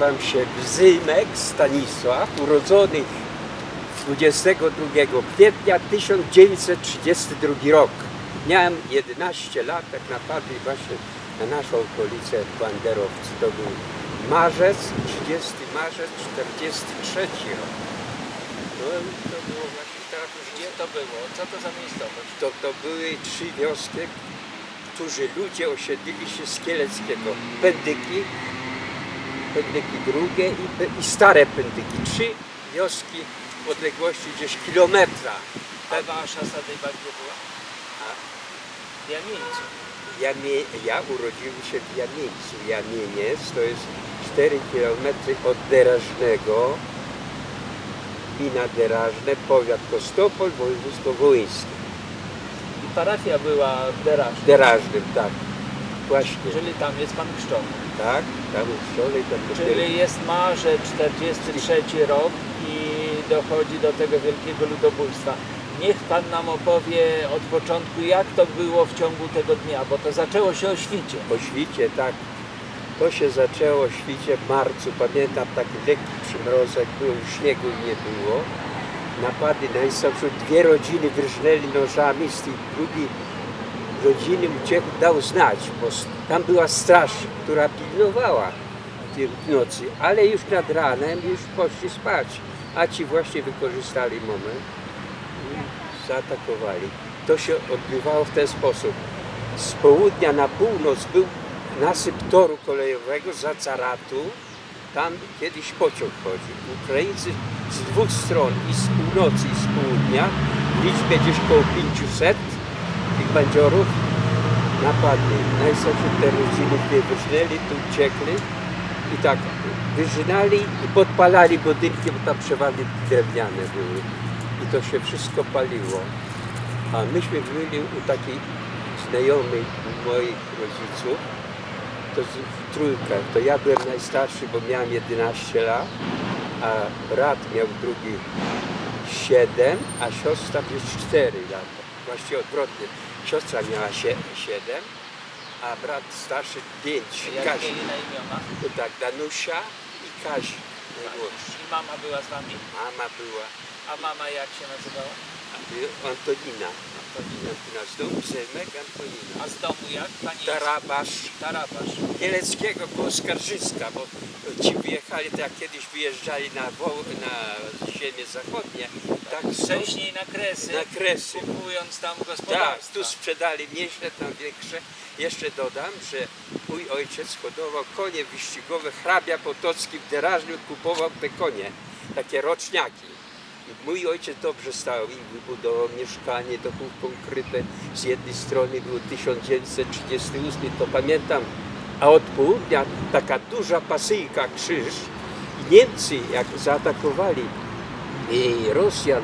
Nazywam się Bzymek Stanisław, urodzony 22 kwietnia 1932 rok. Miałem 11 lat, tak napadli właśnie na naszą okolicę banderowcy. To był marzec, 30 marzec 43 rok. No to było właśnie tak, Gdzie to było? Co to za miejscowość? to, to były trzy wioski, którzy ludzie osiedlili się z Kieleckiego. Pędyki, Pędyki drugie i, i stare Pędyki. Trzy wioski w odległości gdzieś kilometra. A wasza sadyba gdzie była? A W Jamieńcu. Jamie, ja urodziłem się w Jamieńcu. Jamieniec to jest 4 km od Derażnego. Gmina Derażne, powiat Kostopol, województwo wołyńskie. I parafia była w Derażu. Derażnym, tak. Właśnie, Czyli tam jest pan chrzczony. tak, tam w szkole, tam Czyli jest marzec 43 rok i dochodzi do tego wielkiego ludobójstwa. Niech pan nam opowie od początku, jak to było w ciągu tego dnia, bo to zaczęło się o świcie. O świcie, tak. To się zaczęło o świcie w marcu. Pamiętam taki lekki przymrozek, był śniegu nie było. Napady na Instagram, dwie rodziny wyrżnęli nożami, z tej drugiej rodziny uciekł, dał znać, bo tam była straż, która pilnowała tej nocy, ale już nad ranem już poszli spać, a ci właśnie wykorzystali moment i zaatakowali. To się odbywało w ten sposób. Z południa na północ był nasyp toru kolejowego za Caratu. Tam kiedyś pociąg chodził. Ukraińcy z dwóch stron, i z północy, i z południa, w liczbie gdzieś koło 500 tych bandziorów napadli. Najstarsze te rodziny tutaj wyżnęli, tu uciekli i tak wyżynali i podpalali budynki, bo tam przeważnie drewniane były. I to się wszystko paliło. A myśmy byli u takiej znajomej moich rodziców, to trójkę. To ja byłem najstarszy, bo miałem 11 lat, a brat miał drugi 7, a siostra gdzieś 4 lata. Właściwie odwrotnie. Siostra miała 7, a brat starszy 5. Jak Kazi. mieli na imiona? Tak, Danusia i Kazi. najmłodszy. I mama była z wami? Mama była A mama jak się nazywała? y, Antonina. Antonina z domu, Zemek Antonina. A z domu jak? Pani Tarabasz. Tarabasz. Kieleckiego koło Skarżyska, bo ci wyjechali, tak jak kiedyś wyjeżdżali na, na ziemię zachodnie, tak Wcześniej na Kresy, na Kresy. kupując tam Tak, gospodarstwa. tu sprzedali mniejsze, tam większe. Jeszcze dodam, że mój ojciec hodował konie wyścigowe, hrabia Potocki w Derażniu kupował te konie, takie roczniaki. Mój ojciec dobrze stał i wybudował mieszkanie, to był konkretne. Z jednej strony było 1938, to pamiętam, a od południa taka duża pasyjka, krzyż. I Niemcy, jak zaatakowali i Rosjan,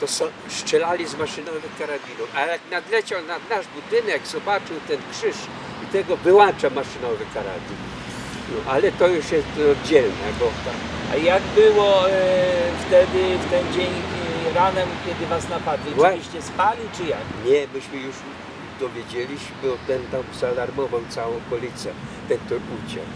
to strzelali z maszynowych karabinów. A jak nadleciał nad nasz budynek, zobaczył ten krzyż i tego wyłącza maszynowy karabin. Ale to już jest oddzielne, bo A jak było e, wtedy, w ten dzień e, ranem, kiedy was napadli? Czy byście spali, czy jak? nie, myśmy już dowiedzieliśmy, bo ten tam zaalarmował całą okolicę, ten to uciekł.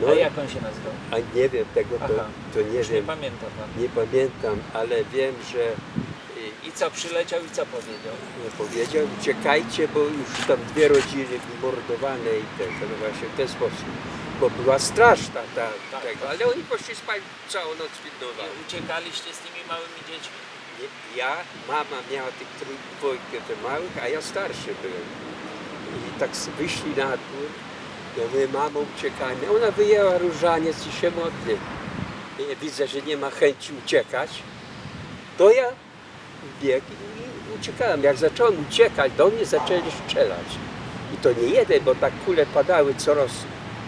No, A jak on się nazywał? a nie wiem tego, to, Aha. to nie Już nie wiem, pamięta pan. nie pamiętam, ale wiem, że y, I co przyleciał i co powiedział? nie powiedział, uciekajcie, bo już tam dwie rodziny wymordowane i tego, no właśnie w ten sposób. Bo była straż ta, ta, Tak. tego, ale oni poszli spać całą noc pilnowali. I uciekaliście z tymi małymi dziećmi? Nie- Ja, mama miała tych trój, dwójkę te małych, a ja starszy byłem. I tak s- wyszli na dwór, ja mówię, mamo uciekajmy. Ona wyjęła różaniec i się modli. I ja widzę, że nie ma chęci uciekać. To ja biegł i uciekałem. Jak zacząłem uciekać, do mnie zaczęli strzelać. I to nie jeden, bo tak kule padały coraz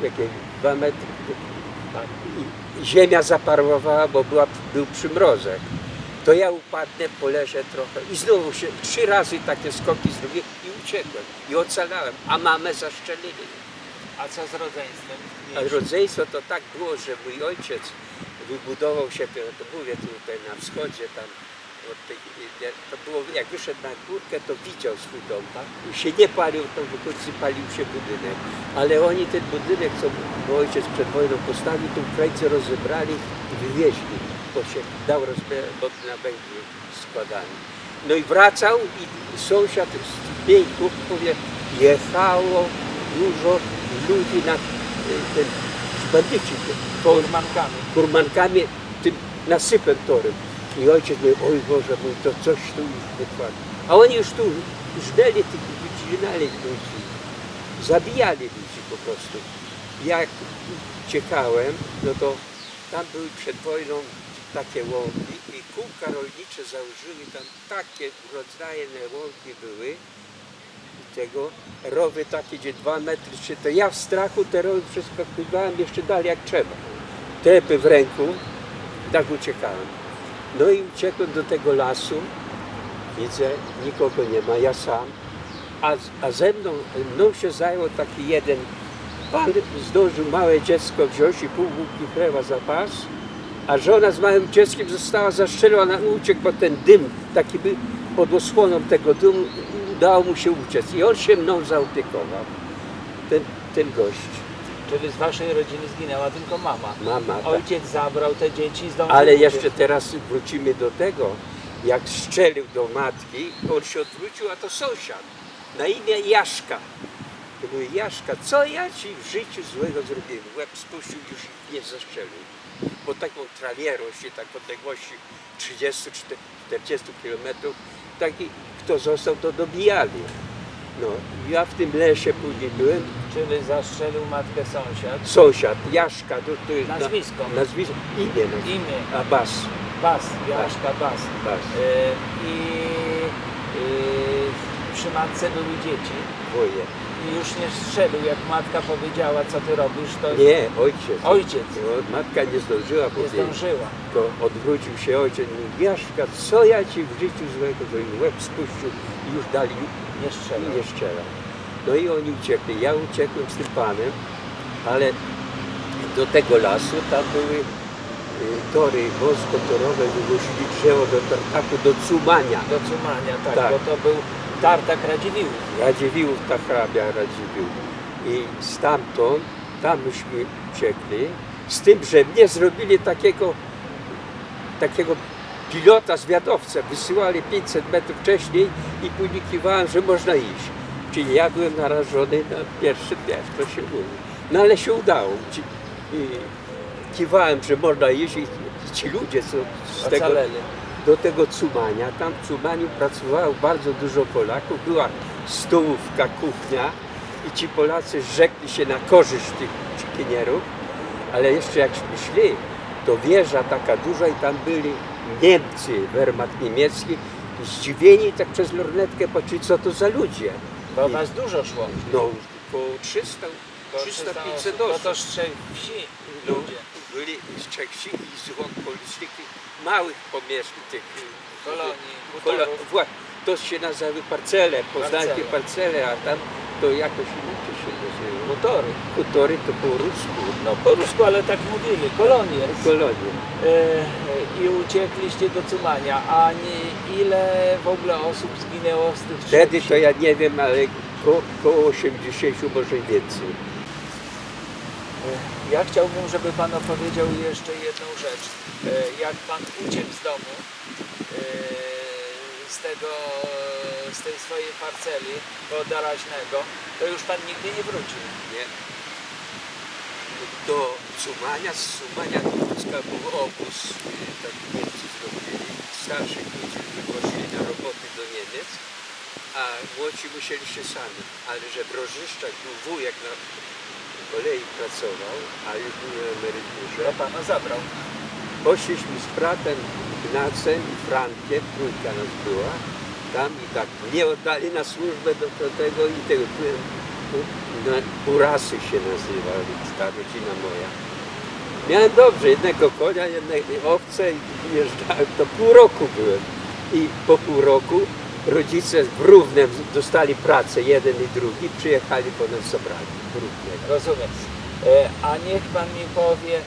jakieś dwa metry. Tak. I ziemia zaparowała, bo była, był przymrozek. To ja upadnę, poleżę trochę i znowu się trzy razy takie skoki zrobiłem i uciekłem. I ocalałem, a mamę zaszczelili. A co z rodzeństwem? A rodzeństwo to tak było, że mój ojciec wybudował się, to mówię tutaj na wschodzie, tam to było, jak wyszedł na górkę, to widział swój dom. Tak? I się nie palił, w okolicy palił się budynek. Ale oni ten budynek, co mój ojciec przed wojną postawił, to Ukraińcy rozebrali i wywieźli, bo się dał bo na węglu składany. No i wracał i sąsiad z Pieńków powie, jechało dużo ludzi na y, ten bandyci, to Furmankami. kurmankami tym nasypem torem. I ojciec mówi, oj Boże, mój, to coś tu ich wypadło. A oni już tu żnęli tych wycinali ludzi. Zabijali ludzi po prostu. Jak uciekałem, no to tam były przed wojną takie łąki i kółka rolnicze założyły tam takie rodzajne łąki były tego rowy takie, gdzie dwa metry, trzy, to ja w strachu te rowy przeskakywałem jeszcze dalej jak trzeba. Trepy w ręku, tak uciekałem. No i uciekłem do tego lasu, widzę, nikogo nie ma, ja sam, a, a ze mną, mną się zajął taki jeden pan, zdążył małe dziecko wziąć i pół bułki chleba za pas, a żona z małym dzieckiem została zastrzelona, uciekł, bo ten dym taki był pod osłoną tego dymu, udało mu się uciec. I on się mną zaopiekował, ten, ten gość, Czyli z waszej rodziny zginęła tylko mama. mama. tak. Ojciec zabrał te dzieci i zdążył Ale jeszcze teraz wrócimy do tego, jak strzelił do matki, on się odwrócił, a to sąsiad na imię Jaszka. To mówi, Jaszka, co ja ci w życiu złego zrobiłem? Łeb spuścił, już nie zastrzelił. Bo taką tralierą się tak odległości 30-40 kilometrów, taki kto został, to dobijali. No, ja w tym lesie później byłem, Czyli zastrzelił matkę sąsiad. sąsiad, Jaszka, to, to jest na- Nazwisko. nazwisko, imię, nazwisko. Imię. Abbas. Bas, Jaszka Bas. Bas. E, I e, przy matce były dzieci. Dwoje. I już nie strzelił, jak matka powiedziała, co ty robisz, to Nie, ojciec. Ojciec. Matka nie zdążyła nie powiedzieć. zdążyła. To odwrócił się ojciec i mówi, Jaszka, co ja ci w życiu złego zrobiłem? Łeb spuścił i już dali Nie i strzelił. nie strzelał. No i oni uciekli. Ja uciekłem z tym panem, ale do tego lasu tam były y, tory wąskotorowe, wywozili drzewo do tartaku, do Cumania. Do Cumania, tak, Tak. bo to był tartak Radziwiłłów. Radziwiłłów, ta hrabia Radziwiłł. I stamtąd, tam myśmy uciekli, z tym, że mnie zrobili takiego, takiego pilota, zwiadowcę. Wysyłali 500 metrów wcześniej i publikowałem, że można iść. Czyli ja byłem narażony na pierwszy piast, to się mówi. No ale się udało. I kiwałem, że można iść i ci ludzie, co z tego. Do tego Cumania. Tam w Cumaniu pracowało bardzo dużo Polaków. Była stołówka, kuchnia i ci Polacy rzekli się na korzyść tych uciekinierów. Ale jeszcze jakśmy szli, to wieża taka duża i tam byli Niemcy, Wehrmacht niemiecki. I Zdziwieni tak przez lornetkę patrzyli, co to za ludzie. Bo I- was dużo szło. No, około 300, Bo 300-500 No osób. to z trzech wsi No, ludzie. Byli z wsi i z okolicznych tych małych pomieszczeń, tych Kolonii, Kola, hutorów. wła- to się nazywały parcele, poznańskie Parcele. a tam to jakoś inaczej się nazywało. Hutory. Hutory to po rusku, No po rusku, ale tak mówili, kolonie. kolonie. E, I uciekliście do Cumania. A nie, ile w ogóle osób zginęło z tych Wtedy to ja nie wiem, ale ko, koło 80 może więcej. E, Ja chciałbym, żeby Pan opowiedział jeszcze jedną rzecz. E, Jak Pan uciekł z domu, e, z tego, z tej swojej parceli podaraźnego, to już Pan nigdy nie wrócił. Nie? Do Cumania, z Cumania do Łódzka był obóz, tak Niemcy zrobili. Starszych ludzi wywozili na roboty do Niemiec, a młodzi musieli się sami. Ale że w Rożyszczach był wujek na kolei pracował, a już był na emeryturze. To Pana zabrał. Poszliśmy z bratem Ignacem i Frankiem, trójka nas była, tam i tak mnie oddali na służbę do, do tego i tego Burasy się nazywa, więc ta rodzina moja. Miałem dobrze, jednego konia, jednej owce i wyjeżdżałem, to pół roku byłem. I po pół roku rodzice w Równem dostali pracę, jeden i drugi, przyjechali po nas zabrali w Równem. Rozumiem. E, A niech Pan mi powie,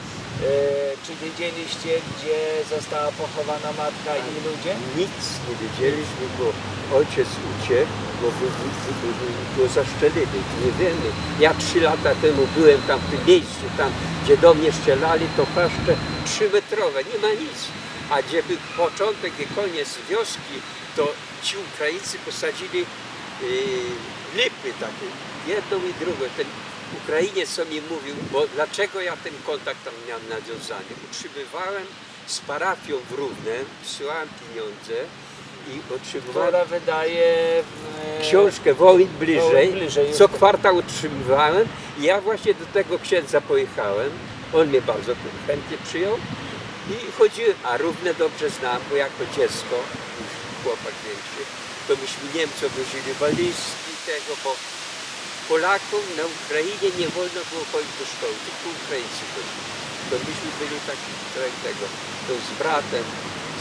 czy wiedzieliście, gdzie została pochowana matka i ludzie? Nic nie wiedzieliśmy, bo ojciec uciekł, bo był, był. Nie wiemy. Ja trzy lata temu byłem tam w tym miejscu, tam gdzie do mnie strzelali, to paszcze trzymetrowe, nie ma nic. A gdzie był początek i koniec wioski, to ci Ukraińcy posadzili yy, lipy takie, jedną i drugą. Ten Ukrainiec co mi mówił, bo dlaczego ja ten kontakt tam miałem nawiązany? Utrzymywałem z parafią w Równem, wysyłałem pieniądze i otrzymywałem Która wydaje e, książkę Wołyń bliżej, bliżej, co kwartał utrzymywałem i ja właśnie do tego księdza pojechałem. On mnie bardzo chętnie przyjął i chodziłem, a równe dobrze znam, bo jako dziecko, chłopak większy, to myśmy Niemcom wozili walizki tego, bo Polakom na Ukrainie nie wolno było chodzić do szkoły, tylko Ukraińcy chodzili. To myśmy byli taki tego, to z bratem.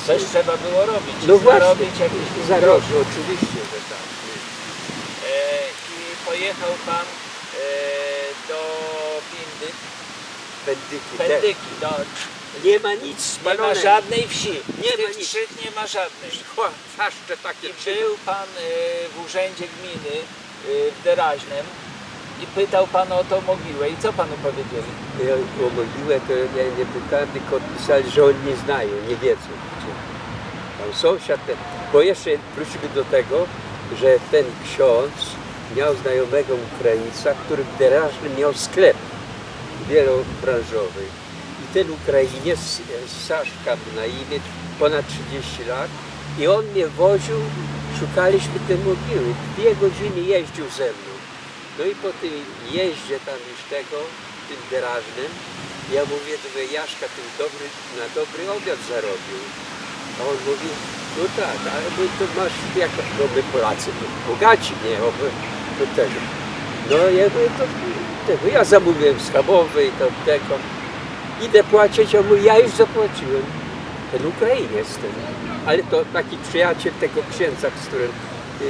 Coś trzeba było robić. no właśnie, zarobić jakieś zarobić, oczywiście, że tak. E, I pojechał pan e, do Pindy, Bendyki. te- Pendyki. Do, Nie ma nic nie ma żadnej wsi. Nie ma tych nic. trzech nie ma żadnej. Chła- Chaszcze takie I był pan e, w urzędzie gminy e, w Deraźnem i pytał pan o tą mogiłę. I co panu powiedzieli? Ja o mogiłę to ja nie pytałem, tylko pisali, że oni nie znają, nie wiedzą gdzie. Tam sąsiad ten. Bo jeszcze wrócimy do tego, że ten ksiądz miał znajomego Ukraińca, który w Derażnym miał sklep wielobranżowy. Ten Ukrainiec, e, Saszka na imię, ponad 30 lat i on mnie woził, szukaliśmy tej mogiły. Dwie godziny jeździł ze mną. No i po tym jeździe tam już tego, tym derażnym, ja mówię do Jaszka, ten dobry, na dobry obiad zarobił. A on mówi, no tak, ale my to masz jak, no my Polacy, bogaci, nie, o, do tego. No ja mówię, to tego, ja zamówiłem schabowy i to tego. Idę płacić, a mówi, ja już zapłaciłem. Ten Ukrainiec ten. Ale to taki przyjaciel tego księdza, z którym yy,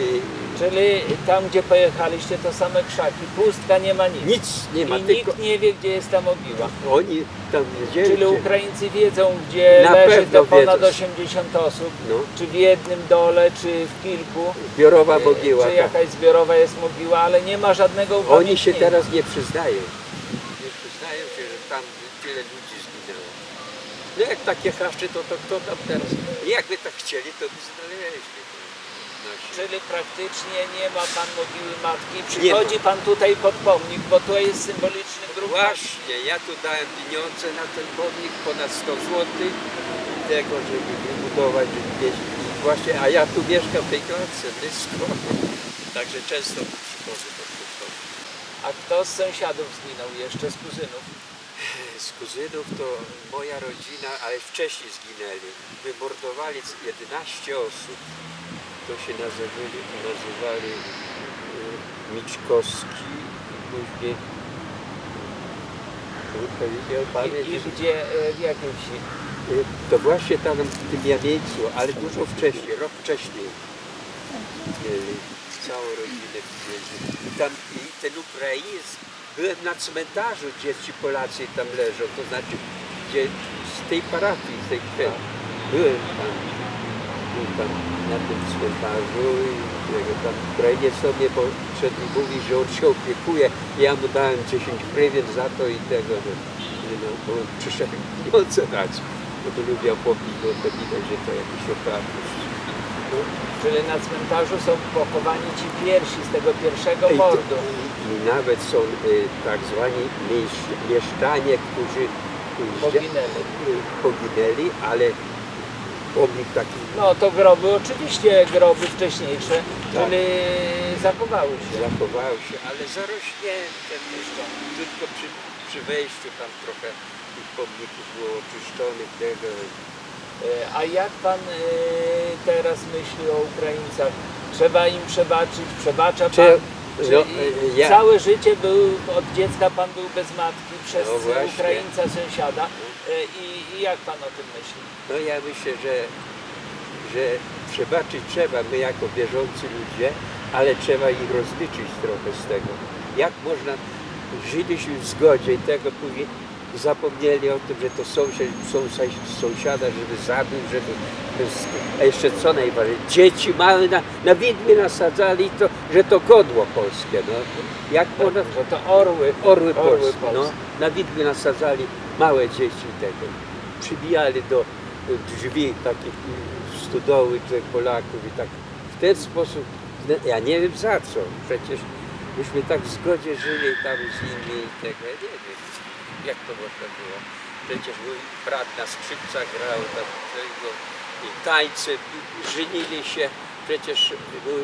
Czyli tam, gdzie pojechaliście, to same krzaki. Pustka, nie ma nic. nic nie ma, I tylko nikt nie wie, gdzie jest ta mogiła. oni tam wiedzieli. Czyli gdzie- Ukraińcy wiedzą, gdzie Na leży to ponad wiedzą. 80 osób. No. Czy w jednym dole, czy w kilku. Zbiorowa E, mogiła. Czy tak. jakaś zbiorowa jest mogiła, ale nie ma żadnego Oni się teraz nie przyznają. Nie przyznają się, że tam tyle ludzi zginęło. No jak takie haszcze, to, to kto tam teraz? Jakby tak chcieli, to by znaleźli. Czyli praktycznie nie ma pan mogiły matki. Przychodzi pan tutaj pod pomnik, bo to jest symboliczny grób. Właśnie, ja tu dałem pieniądze na ten pomnik, ponad 100 zł tego, żeby wybudować, żeby mieć. Właśnie, a ja tu mieszkam w tej klatce blisko. Także często przychodzę do tego pomnika. A kto z sąsiadów zginął jeszcze, z kuzynów? Z kuzynów to moja rodzina, ale wcześniej zginęli. Wymordowali 11 osób. To się nazywali, nazywali y, Miczkowski i później widział pan, I, i gdzie, w wsi? y, to właśnie tam w tym Jamieńcu, ale dużo wcześniej, rok wcześniej mieli całą rodzinę wzięli. I tam i ten Ukrainiec, byłem na cmentarzu, gdzie ci Polacy tam leżą, to znaczy gdzie z tej parafii, z tej krwi. Byłem tam, był tam na tym cmentarzu i tego tam Ukrainiec sobie podszedł i mówi, że on się opiekuje. Ja mu dałem 10 hrywien za to i tego, że no, bo on przyszedł pieniądze dać. Bo to lubię popić, bo to widać, że to jakiś oprawność. No. Czyli na cmentarzu są pochowani ci pierwsi z tego pierwszego mordu. i, I nawet są y, tak zwani mieś- mieszczanie, którzy y, Poginęli. y, poginęli, ale pomnik taki No to groby, oczywiście groby wcześniejsze, Tak. czyli zachowały się. zachowały się, ale zarośnięte jeszcze. Tylko przy, przy wejściu tam trochę tych pomników było oczyszczonych tego. E, A jak pan e, teraz myśli o Ukraińcach? Trzeba im przebaczyć, przebacza pan? Czy- Czy no, i- ja- Całe życie był, od dziecka pan był bez matki przez No właśnie. Ukraińca sąsiada E, i, i jak pan o tym myśli? No ja myślę, że, że przebaczyć trzeba, my jako wierzący ludzie, ale trzeba ich rozliczyć trochę z tego. Jak można, żyliśmy w zgodzie i tego później zapomnieli o tym, że to sąsiad, sąsiad, sąsiada, żeby zabił, żeby... A jeszcze co najważniejsze, dzieci małe na, na widmy nasadzali, to, że to godło polskie. No. Jak można... Że to orły. Orły Orły polskie. No, polskie. na widmy nasadzali małe dzieci tego. Przybijali do y, drzwi takich y, stodoły tych Polaków i tak w ten sposób, no, ja nie wiem za co, przecież myśmy tak w zgodzie żyli tam z nimi i tego, ja nie wiem, jak to można było. Przecież mój brat na skrzypcach grał, tego, i tańce, żenili się, przecież mój,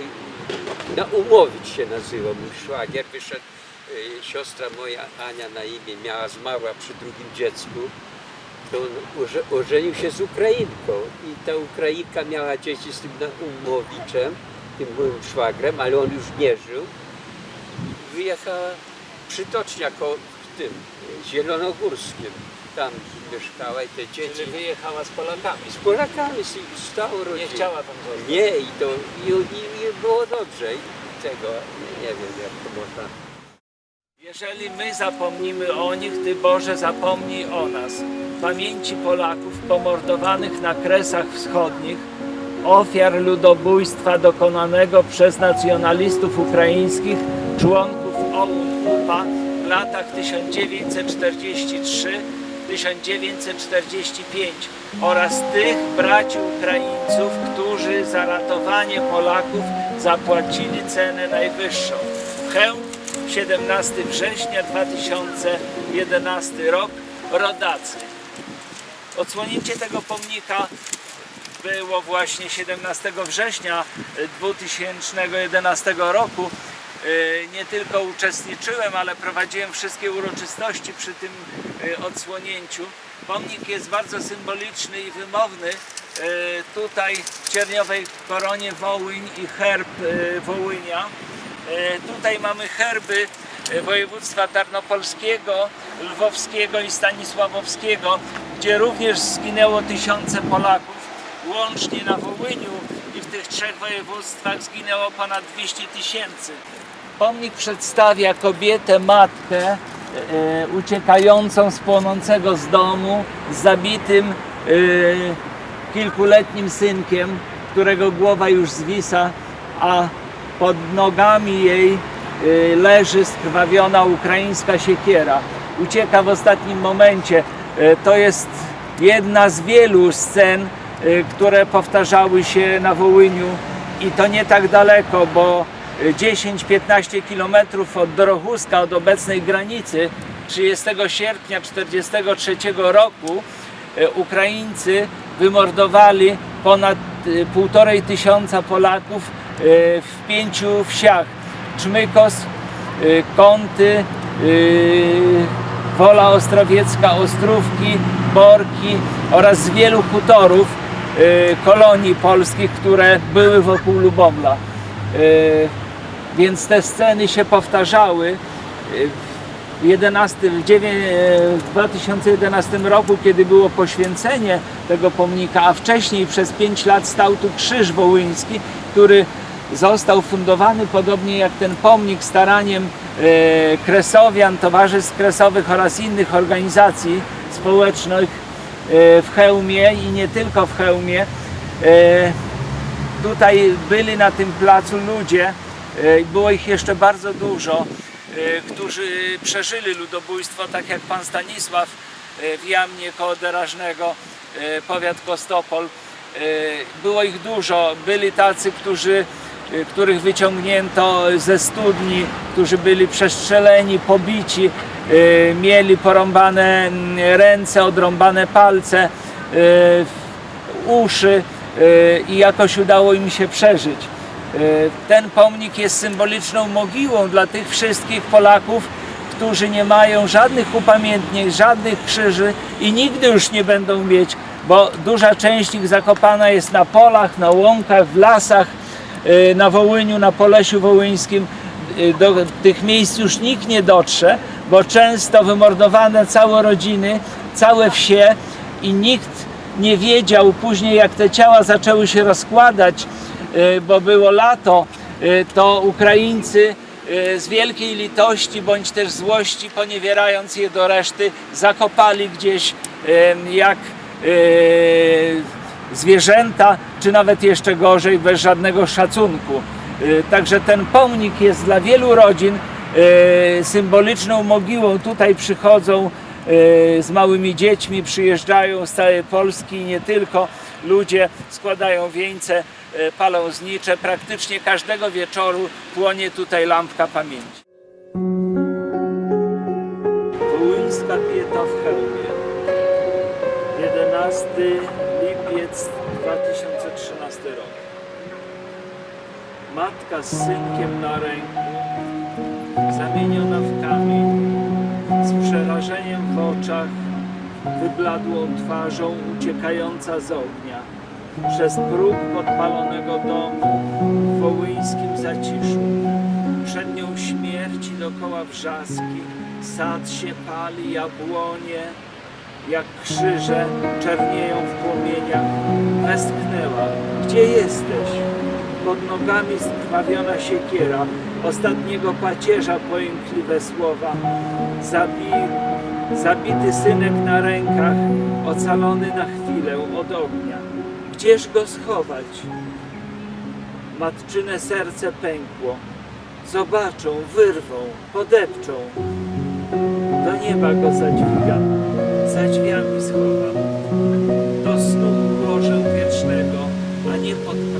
no umówić się nazywał mój szwagier, wyszedł, y, siostra moja Ania na imię miała, zmarła przy drugim dziecku, to on oże- ożenił się z Ukrainką i ta Ukrainka miała dzieci z tym Naumowiczem, tym moim szwagrem, ale on już nie żył. Wyjechała przytocznia w tym zielonogórskim. Tam mieszkała i te dzieci Czyli wyjechała z Polakami. z Polakami z z całą rodziną. Nie chciała tam zostać. Nie, i to i, i, i było dobrze. I tego nie wiem jak to można. Jeżeli my zapomnimy o nich, Ty Boże zapomnij o nas. Pamięci Polaków pomordowanych na Kresach Wschodnich, ofiar ludobójstwa dokonanego przez nacjonalistów ukraińskich, członków OUN UPA w latach 1943-1945 oraz tych braci Ukraińców, którzy za ratowanie Polaków zapłacili cenę najwyższą. Chełm 17 września 2011 rok, rodacy. Odsłonięcie tego pomnika było właśnie 17 września 2011 roku. Y, Nie tylko uczestniczyłem, ale prowadziłem wszystkie uroczystości przy tym y, odsłonięciu. Pomnik jest bardzo symboliczny i wymowny. Y, Tutaj w cierniowej koronie Wołyń i herb Wołynia. E, Tutaj mamy herby e, województwa tarnopolskiego, lwowskiego i stanisławowskiego, gdzie również zginęło tysiące Polaków. Łącznie na Wołyniu i w tych trzech województwach zginęło ponad 200 tysięcy. Pomnik przedstawia kobietę, matkę e, uciekającą z płonącego z domu, z zabitym e, kilkuletnim synkiem, którego głowa już zwisa, a pod nogami jej y, leży skrwawiona ukraińska siekiera. Ucieka w ostatnim momencie. Y, To jest jedna z wielu scen, y, które powtarzały się na Wołyniu i to nie tak daleko, bo 10-15 kilometrów od Dorochuska, od obecnej granicy, 30 sierpnia 1943 roku e, Ukraińcy wymordowali ponad e, półtorej tysiąca Polaków e, w pięciu wsiach. Czmykos, Kąty, Wola Ostrowiecka, Ostrówki, Borki oraz z wielu hutorów kolonii polskich, które były wokół Lubomla. Więc te sceny się powtarzały. E, w 11, w dziewię- e, w 2011 roku, kiedy było poświęcenie tego pomnika, a wcześniej przez 5 lat stał tu krzyż wołyński, który został fundowany podobnie jak ten pomnik staraniem e, kresowian, towarzystw kresowych oraz innych organizacji społecznych w Chełmie i nie tylko w Chełmie. Tutaj byli na tym placu ludzie, było ich jeszcze bardzo dużo, e, którzy przeżyli ludobójstwo, tak jak pan Stanisław e, w Jamnie koło Derażnego, e, powiat Kostopol. E, Było ich dużo. Byli tacy, którzy, e, których wyciągnięto ze studni, którzy byli przestrzeleni, pobici, e, mieli porąbane ręce, odrąbane palce, e, uszy e, i jakoś udało im się przeżyć. E, Ten pomnik jest symboliczną mogiłą dla tych wszystkich Polaków, którzy nie mają żadnych upamiętnień, żadnych krzyży i nigdy już nie będą mieć, bo duża część ich zakopana jest na polach, na łąkach, w lasach, e, na Wołyniu, na Polesiu Wołyńskim. E, Do tych miejsc już nikt nie dotrze, bo często wymordowane całe rodziny, całe wsie i nikt nie wiedział później jak te ciała zaczęły się rozkładać, bo było lato, e, to Ukraińcy y, z wielkiej litości bądź też złości, poniewierając je do reszty, zakopali gdzieś jak zwierzęta, czy nawet jeszcze gorzej, bez żadnego szacunku. Także ten pomnik jest dla wielu rodzin symboliczną mogiłą. Tutaj przychodzą z małymi dziećmi, przyjeżdżają z całej Polski i nie tylko. Ludzie składają wieńce, palą znicze. Praktycznie każdego wieczoru płonie tutaj lampka pamięci. Wołyńska Pieta w Chełmie. 11 lipiec 2013 rok. Matka z synkiem na ręku, zamieniona w kamień, z przerażeniem w oczach, wybladłą twarzą uciekająca z ognia, przez próg podpalonego domu w wołyńskim zaciszu. Przed nią śmierci dokoła wrzaski, sad się pali, jabłonie, jak krzyże czernieją w płomieniach. Westchnęła, gdzie jesteś? Pod nogami skrwawiona siekiera, ostatniego pacierza pojękliwe słowa. Zabi, zabity synek na rękach, ocalony na chwilę od ognia. Gdzież go schować? Matczyne serce pękło. Zobaczą, wyrwą, podepczą. Do nieba go zadźwigam, za drzwiami schowam. Do snu ułożę wiecznego, a nie pod.